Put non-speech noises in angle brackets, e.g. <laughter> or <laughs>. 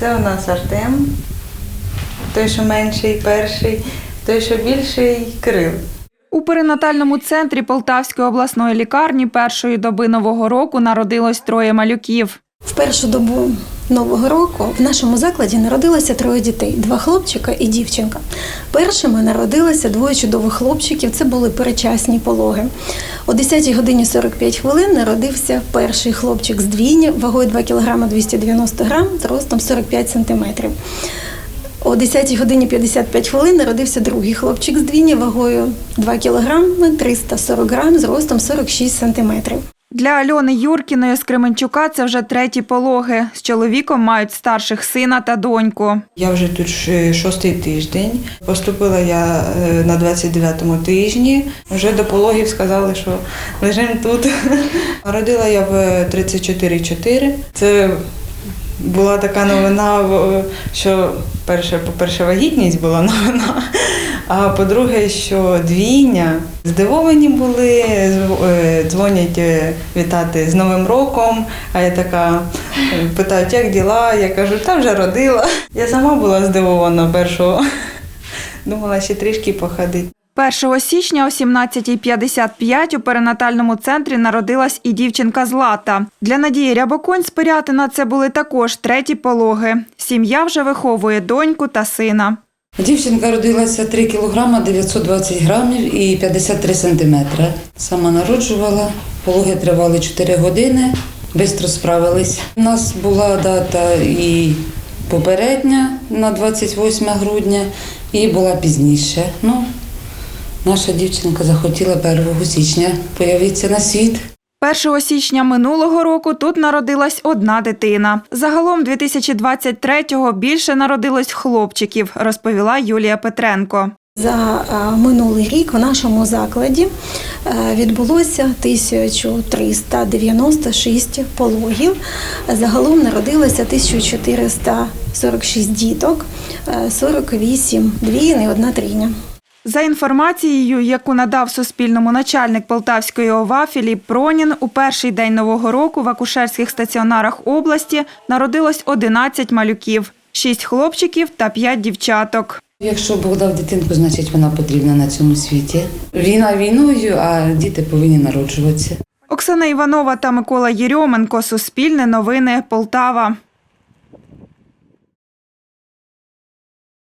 Це у нас Артем, той, що менший, перший, той, що більший Кирил. У перинатальному центрі Полтавської обласної лікарні першої доби нового року народилось троє малюків. В першу добу нового року в нашому закладі народилося троє дітей: два хлопчика і дівчинка. Першими народилося двоє чудових хлопчиків. Це були перечасні пологи. О 10 годині 45 хвилин народився перший хлопчик з двійні вагою 2 кг 290 г, ростом 45 см. О 10 годині 55 хвилин народився другий хлопчик з двійні вагою 2 кг 340 г з ростом 46 см. Для Альони Юркіної з Кременчука це вже треті пологи. З чоловіком мають старших сина та доньку. Я вже тут шостий тиждень. Поступила я е, на 29-му тижні. Вже до пологів сказали, що лежимо тут. <laughs> Родила я в 34,4. Це була така новина, що перше, по-перше, вагітність була <laughs> новина, а по-друге, що двійня здивовані були, е, дзвонять е, вітати з Новим роком. А я така питають, як діла? Я кажу, та вже родила. Я сама була здивована першого. Думала, ще трішки походити. 1 січня о 17.55 у перинатальному центрі народилась і дівчинка Злата. Для Надії Рябоконь з Пирятина це були також треті пологи. Сім'я вже виховує доньку та сина. Дівчинка родилася 3 кг 920 грамів і 53 сантиметри. Сама народжувала, пологи тривали 4 години, швидко справились. У нас була дата і попередня на 28 грудня, і була пізніше. Ну, наша дівчинка захотіла 1 січня появитися на світ. 1 січня минулого року тут народилась одна дитина. Загалом 2023-го більше народилось хлопчиків, розповіла Юлія Петренко. За е, минулий рік в нашому закладі е, відбулося 1396 пологів. Загалом народилося 1446 діток, е, 48 двійень і одна трійня. За інформацією, яку надав Суспільному начальник Полтавської ОВА Філіп Пронін, у перший день нового року в акушерських стаціонарах області народилось 11 малюків, 6 хлопчиків та 5 дівчаток. Якщо Бог дав дитинку, значить вона потрібна на цьому світі. Війна війною, а діти повинні народжуватися. Оксана Іванова та Микола Єрьоменко. Суспільне новини Полтава.